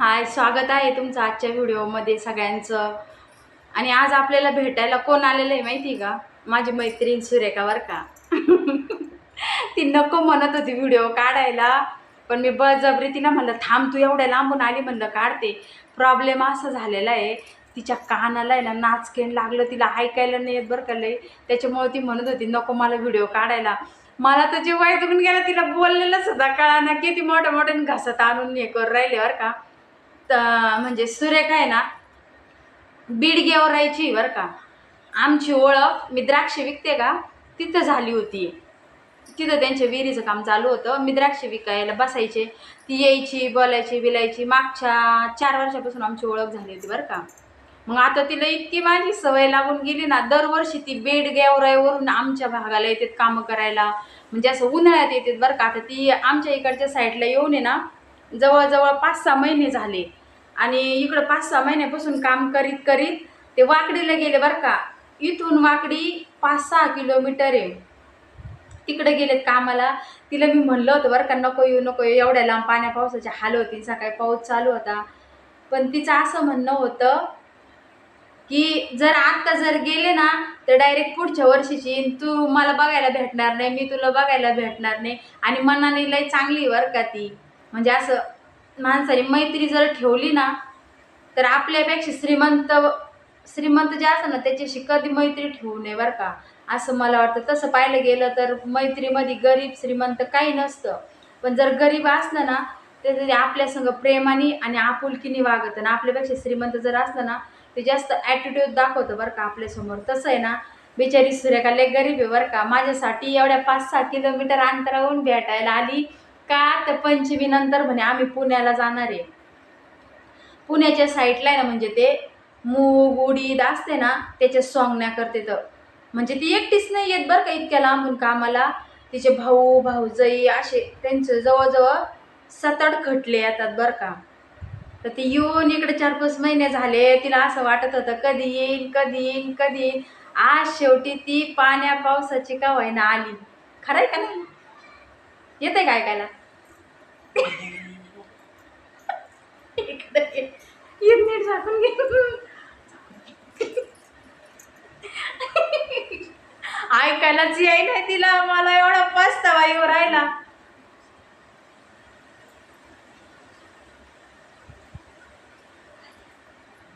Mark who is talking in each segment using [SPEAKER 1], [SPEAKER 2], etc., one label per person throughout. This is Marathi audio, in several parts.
[SPEAKER 1] हाय स्वागत आहे तुमचं आजच्या व्हिडिओमध्ये सगळ्यांचं. आणि आज आपल्याला भेटायला कोण आलेलं आहे माहिती आहे का? माझी मैत्रीण सुरेखा बरं का. ती नको म्हणत होती व्हिडिओ काढायला. पण मी बळजबरी तिला म्हणलं थांब तू एवढ्या लांबून आली म्हणलं काढते. प्रॉब्लेम असा झालेला आहे तिच्या कानाला आहे ना नाचकेण लागलं तिला ऐकायला नाही येत बरं का लय. त्याच्यामुळे ती म्हणत होती नको मला व्हिडिओ काढायला. मला तर जीव वैतून गेला तिला बोललेलं सुद्धा कळा ना किती मोठ्या मोठ्याने घासत आणून हे कर राहिले बरं का. म्हणजे सुरेखा आहे ना बीड राहायची बरं का. आमची ओळख मी द्राक्षे विकते का तिथं झाली होती. तिथं त्यांच्या विहिरीचं काम चालू होतं. मी द्राक्षे विकायला बसायचे ती यायची बोलायची बिलायची. मागच्या चार वर्षापासून आमची ओळख झाली होती बरं का. मग आता तिला इतकी माझी सवय लागून गेली ना दरवर्षी ती बेड गेवराईवरून आमच्या भागाला येतात कामं करायला. म्हणजे असं उन्हाळ्यात येतात बरं का. आता ती आमच्या इकडच्या साईडला येऊन आहे ना जवळजवळ पाच सहा महिने झाले. आणि इकडं पाच सहा महिन्यापासून काम करीत करीत ते वाकडीला गेले बरं का. इथून वाकडी पाच सहा किलोमीटर आहे. तिकडे गेलेत कामाला. तिला मी म्हणलं होतं बरं का नको येऊ नको येऊ. एवढ्या लांब पाण्या पावसाचे हाल होती. सकाळी पाऊस चालू होता. पण तिचं असं म्हणणं होतं की जर आत्ता जर गेले ना तर डायरेक्ट पुढच्या वर्षीची तू मला बघायला भेटणार नाही मी तुला बघायला भेटणार नाही. आणि मनाने लय चांगली बरं का ती. म्हणजे असं माणसाने मैत्री जर ठेवली ना तर आपल्यापेक्षा श्रीमंत श्रीमंत जे असं ना त्याच्याशी कधी मैत्री ठेवू नये बरं का. असं मला वाटतं. तसं पाहायला गेलं तर मैत्रीमध्ये गरीब श्रीमंत काही नसतं. पण जर गरीब असलं ना तर ते आपल्या संग प्रेमाने आणि आपुलकीने वागत आणि आपल्यापेक्षा श्रीमंत जर असलं ना ते जास्त ॲटिट्यूड दाखवतं बरं का आपल्यासमोर तसं आहे ना बिचारी सूर्यका लय गरीब आहे बरं का. माझ्यासाठी एवढ्या पाच सहा किलोमीटर अंतरावरून भेटायला आली. का? तर पंचमी नंतर म्हणे आम्ही पुण्याला जाणार आहे. पुण्याच्या साईडला आहे ना म्हणजे ते मूग उडीद असते ना त्याच्या सोंगण्या करते तर. म्हणजे ती एकटीच नाही येत बरं का इतक्या लांबून कामाला. तिचे भाऊ भाऊजई असे त्यांचं जवळजवळ सात आठ खटले येतात बरं का. तर ती येऊन इकडे चार पाच महिने झाले तिला असं वाटत होतं कधी येईन कधी येईन कधी येईन. आज शेवटी ती पाण्या पावसाची का व्हायना आली. खरं आहे का नाही? येते काय कायला एक ये. नीट झाकून घे ऐकायला जी आई नाही तिला मला एवढा पस्तावा येऊ राहिला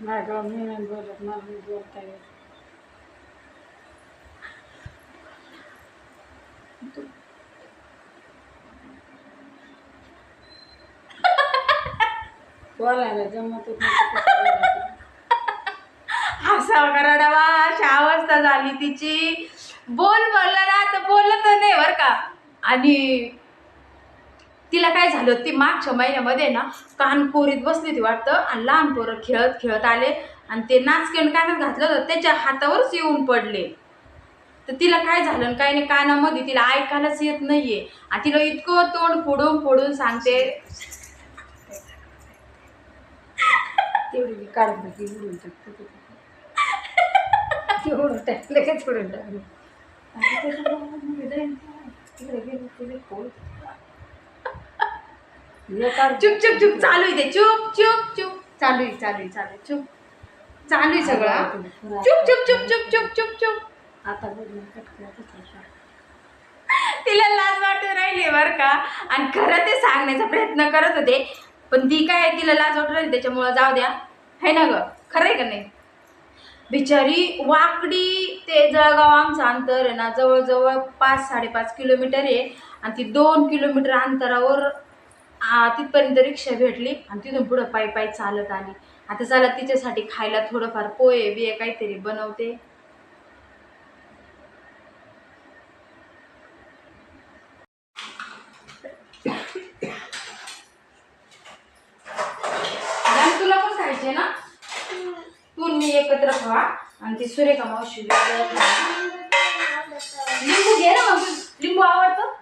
[SPEAKER 2] नाही गं मी नाही बोलत मला नाही बोलता येत बोलायला जमत
[SPEAKER 1] हसावा कराडावा अशा अवस्था झाली तिची. बोल म्हणलं ना तर बोलत नाही बरं का. आणि तिला काय झालं ती मागच्या महिन्यामध्ये ना कानपोरीत बसली ती वाटतं आणि लहान पोरं खेळत खेळत आले आणि ते नाचकेन कानात घातलं होतं त्याच्या हातावरच येऊन पडले. तर तिला काय झालं आणि काय नाही कानामध्ये तिला ऐकायलाच येत नाहीये. आणि तिला इतकं तोंड फोडून फोडून सांगते
[SPEAKER 2] तेवढी काढून टाकली उडून टाकते तेवढं टाकलं का थोडं टाकलं.
[SPEAKER 1] चुप चुप चुप चालू आहे ते. चुप चुप चुप. चालू आहे चालू आहे चालू चुप. चालू आहे सगळं. चुप चुप चुप चुप चुप चुप चुप.
[SPEAKER 2] आता
[SPEAKER 1] तिला लाज वाटून राहिली बरं का? आणि खरं ते सांगण्याचा प्रयत्न करत होते. पण ती काय तिला लाज वाटून राहिली त्याच्यामुळं जाऊ द्या. है ना ग? खरं आहे का नाही? बिचारी वाकडी ते जळगाव आमचं अंतर आहे ना जवळजवळ पाच साडेपाच किलोमीटर आहे. आणि ती दोन किलोमीटर अंतरावर तिथपर्यंत रिक्षा भेटली आणि तिथून पुढं पायी पायी चालत आली. आता चला तिच्यासाठी खायला थोडंफार पोहे बिये काहीतरी बनवते आणि पाहिजे ना? तू मी एकत्र खा आणि ती सुरेखा मावशी लिंबू घे ना मग. लिंबू आवडतं?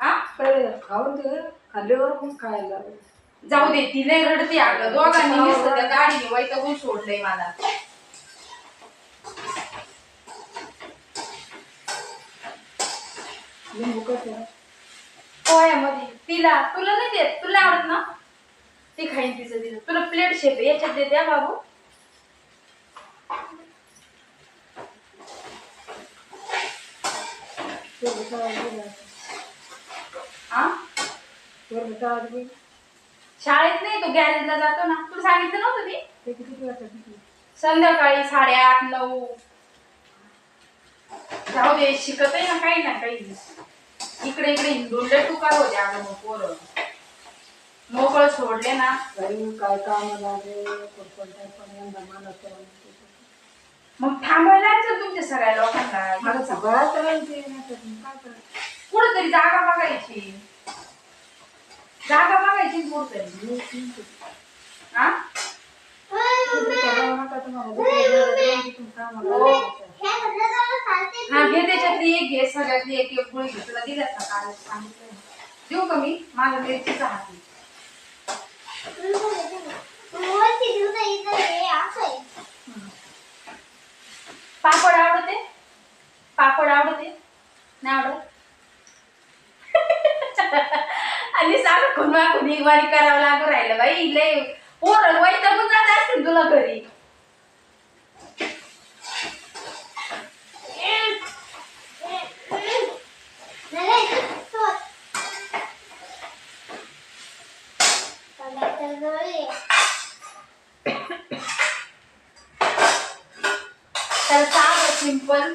[SPEAKER 1] हा
[SPEAKER 2] खाऊन ते खाल्ल्यावर पण खायला
[SPEAKER 1] जाऊ दे ती लय रडते अगं. दोघांनी नुसतं त्या गाडीने वैतागून सोडलंय मला.
[SPEAKER 2] लिंबू कसं?
[SPEAKER 1] पोह्यामध्ये. तिला. तुला नाही देत? तुला आवडत ना? खाईन तिचं तिचं. तुला प्लेट शेप आहे याच्यात देते द्या बाबू. शाळेत नाही तो गॅरेजला जातो ना. तुला सांगितलं नव्हतं मी?
[SPEAKER 2] ते किती
[SPEAKER 1] संध्याकाळी साडेआठ नऊ. जाऊ दे शिकत आहे ना काही ना काही. इकडे इकडे हिंदून लय टुकार होते अगं मग पोरं. मोकळं सोडले ना.
[SPEAKER 2] घरी काय काम लागले? कोणत्या पण यंदा मानत
[SPEAKER 1] मग थांबायला यायचं तुमच्या सगळ्या लोकांना.
[SPEAKER 2] मला तर काय करायचं?
[SPEAKER 1] कुठंतरी जागा बघायची. जागा बघायची कुठंतरी.
[SPEAKER 2] मी ठीक आहे.
[SPEAKER 1] हा?
[SPEAKER 2] तुम्ही करावं नका तुम्हाला.
[SPEAKER 1] हो. घे त्याच्यातली एक घे सगळ्यातली एक एक गोळी घे तुला दिल्यात ना काल सांगितलं. देऊ का मी? माझं मिरचीचा हात आहे. पापड आवडते? पापड आवडते? नाही आवडत? आणि सारं खुनवा खुनी वारी करावं लागू राहिलं बाई लय पोर वैतागून जात असतील तुला घरी तर साधं सिंपल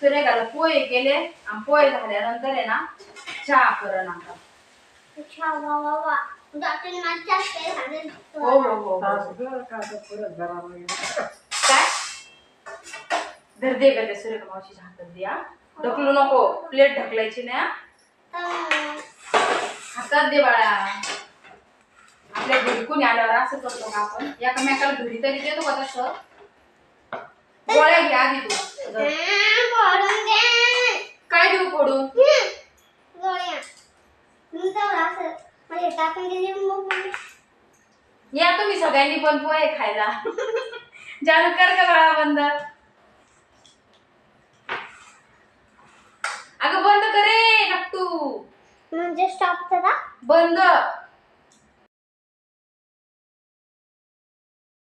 [SPEAKER 1] सुरेखाला पोहे केले आणि पोहे झाल्यानंतर आहे ना चहा करण आता हो हो हो.
[SPEAKER 2] हा,
[SPEAKER 1] हो. काय? धर दे गं त्या सुरेखा मावशीच्या हातात दे हा. ढकलू नको प्लेट ढकलायची नाही हा. हातात दे बाळा. आपल्या घरी कोणी आल्यावर असं करतो का आपण? एकामेकाला घरी तरी देतो का तसं? गोळ्या घ्या आधी तू धर. काय देऊ फोडून या तुम्ही सगळ्यांनी पण पोहे खायला. जानू कर का बाळा बंद. अगं बंद करे नक्तू
[SPEAKER 3] म्हणजे स्टॉप करा.
[SPEAKER 1] बंद.